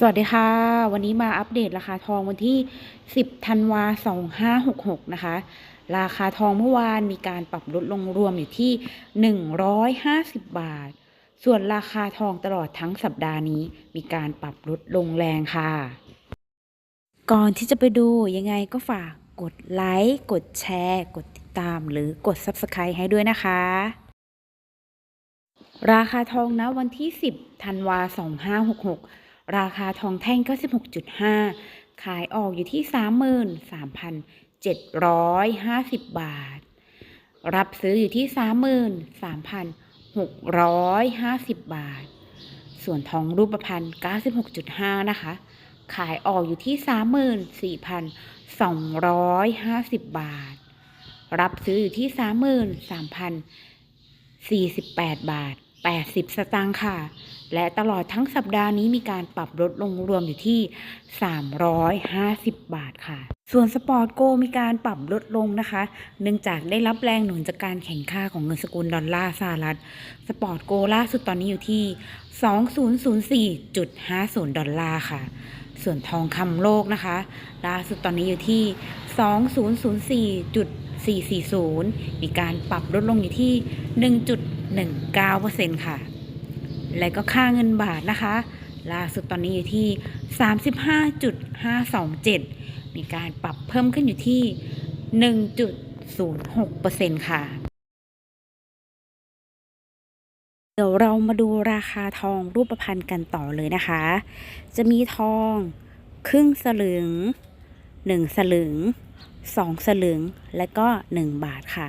สวัสดีค่ะ วันนี้มาอัปเดตราคาทองวันที่ 10 ธันวา 2566 นะคะ ราคาทองเมื่อวานมีการปรับลดลงรวมอยู่ที่ 150 บาท ส่วนราคาทองตลอดทั้งสัปดาห์นี้มีการปรับลดลงแรงค่ะ ก่อนที่จะไปดูยังไงก็ฝากกดไลค์ กดแชร์ กดติดตามหรือกด Subscribe ให้ด้วยนะคะราคาทองนะวันที่ 10 ธันวา 2566 ราคาทองแท่ง96.5 ขายออกอยู่ที่ 33,750 บาท รับซื้ออยู่ที่ 33,650 บาท ส่วนทองรูปพรรณ96.5 นะคะ ขายออกอยู่ที่ 34,250 บาท รับซื้ออยู่ที่ 33,048 บาท 80 สตางค์ค่ะ และตลอดทั้งสัปดาห์นี้มีการปรับลดลงรวมอยู่ที่ 350 บาทค่ะ ส่วนสปอร์ตโกมีการปรับลดลงนะคะ เนื่องจากได้รับแรงหนุนจากการแข่งค่าของเงินสกุลดอลลาร์สหรัฐ สปอร์ตโกล่าสุดตอนนี้อยู่ที่ 2004.50 ดอลลาร์ค่ะ ส่วนทองคำโลกนะคะ ล่าสุดตอนนี้อยู่ที่ 2004.440 มีการปรับลดลงอยู่ที่ 1.19%ค่ะ และก็ค่าเงินบาทนะคะ ล่าสุดตอนนี้อยู่ที่ 35.527 มีการปรับเพิ่มขึ้นอยู่ที่ 1.06%ค่ะ เดี๋ยวเรามาดูราคาทองรูปพรรณกันต่อเลยนะคะ จะมีทองครึ่งสลึง 1 สลึง 2 สลึง และก็ 1 บาทค่ะ